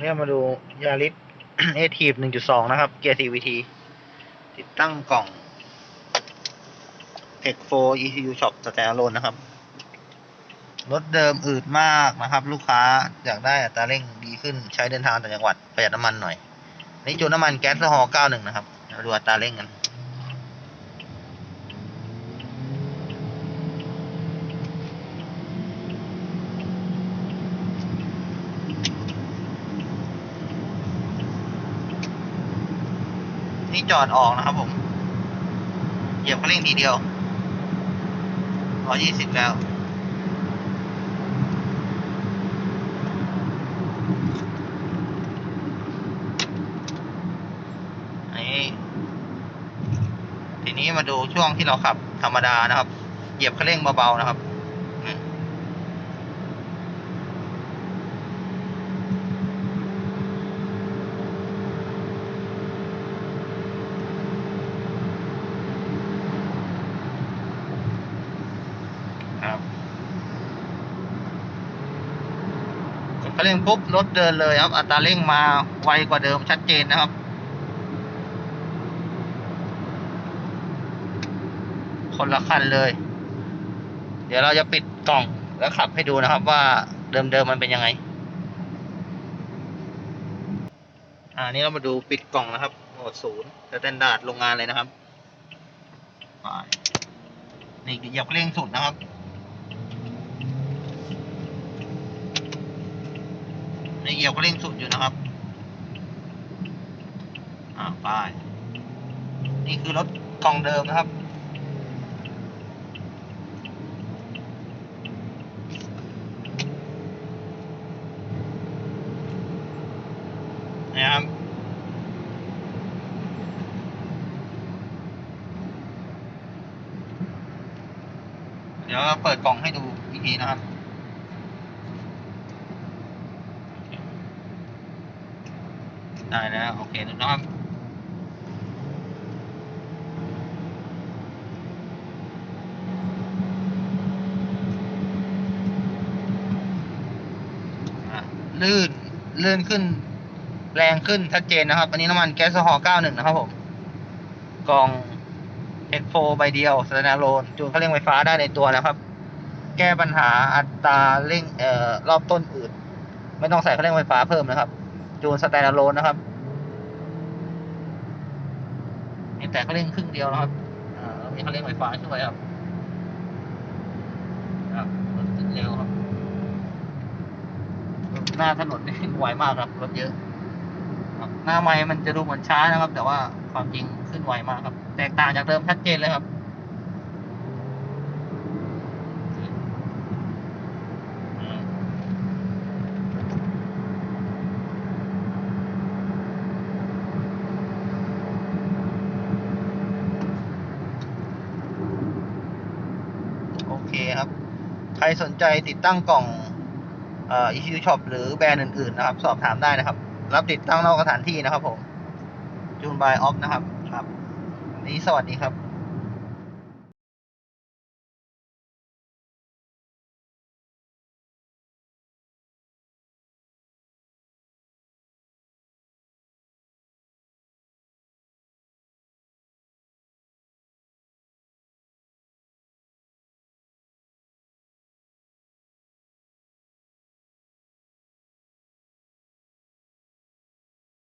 เนี่ยมาดูยาริสเอทีฟหนึ่งจุดสองนะครับ เกียร์ CVT ติดตั้งกล่อง Tech 4 ECU Shop สแตนด์อะโลนนะครับ รถเดิมอืดมากนะครับ ลูกค้าอยากได้อัตราเร่งดีขึ้นใช้เดินทางต่างจังหวัดประหยัดน้ำมันหน่อย นี่จุดน้ำมันแก๊สฮอ91 นะครับมาดูอัตราเร่งกัน นี่จอดออกนะครับ ผม เหยียบคันเร่งทีเดียวร้อยยี่สิบแล้ว นี่ ทีนี้มาดูช่วงที่เราขับธรรมดานะครับ เหยียบคันเร่งเบาๆนะครับ ครับกดคันเร่งปุ๊บรถเดินเลยครับอัตราเร่งมาไวกว่าเดิมชัดเจนนะครับคนละคันเลย เดี๋ยวเราจะปิดกล่องแล้วขับให้ดูนะครับว่าเดิมๆมันเป็นยังไง อ่านี่เรามาดูปิดกล่องนะครับโหมดศูนย์สแตนดาร์ดโรงงานเลยนะครับไปนี่เหยียบเร่งสุดนะครับ เหยียบเร่งสุดอยู่นะครับ อ่าไป นี่คือรถกล่องเดิมนะครับ นะครับเดี๋ยวเราเปิดกล่องให้ดูอีกทีนะครับ ได้แล้ว โอเคนะครับอะลื่นลื่นขึ้น แรงขึ้นชัดเจนนะครับ อันนี้น้ำมันแก๊สโซฮอล์91 นะครับผม กล่อง X4 ใบเดียวสแตนด์อะโลนจูนเขาเร่งไฟฟ้าได้ในตัวนะครับ แก้ปัญหาอัตราเร่งเอ่อรอบต้นอืดไม่ต้องใส่เครื่องเร่งไฟฟ้าเพิ่มนะครับ จูนสแตนด์อะโลนนะครับมีแต่เครื่องเร่งครึ่งเดียวนะครับอ่าแล้วมีเครื่องเร่งไฟฟ้าช่วยครับครับรถเร็วครับหน้าถนนนี่ไวมากครับรถเยอะครับหน้าไม้มันจะดูเหมือนช้านะครับ แต่ว่าความจริงขึ้นไวมากครับ แตกต่างจากเดิมชัดเจนเลยครับ เคครับ ใครสนใจติดตั้งกล่องอีคิวช็อปหรือแบรนด์อื่นๆนะครับ สอบถามได้นะครับ รับติดตั้งนอกสถานที่นะครับผมจูนบายออฟนะครับ ครับนนี้สวัสดีครับ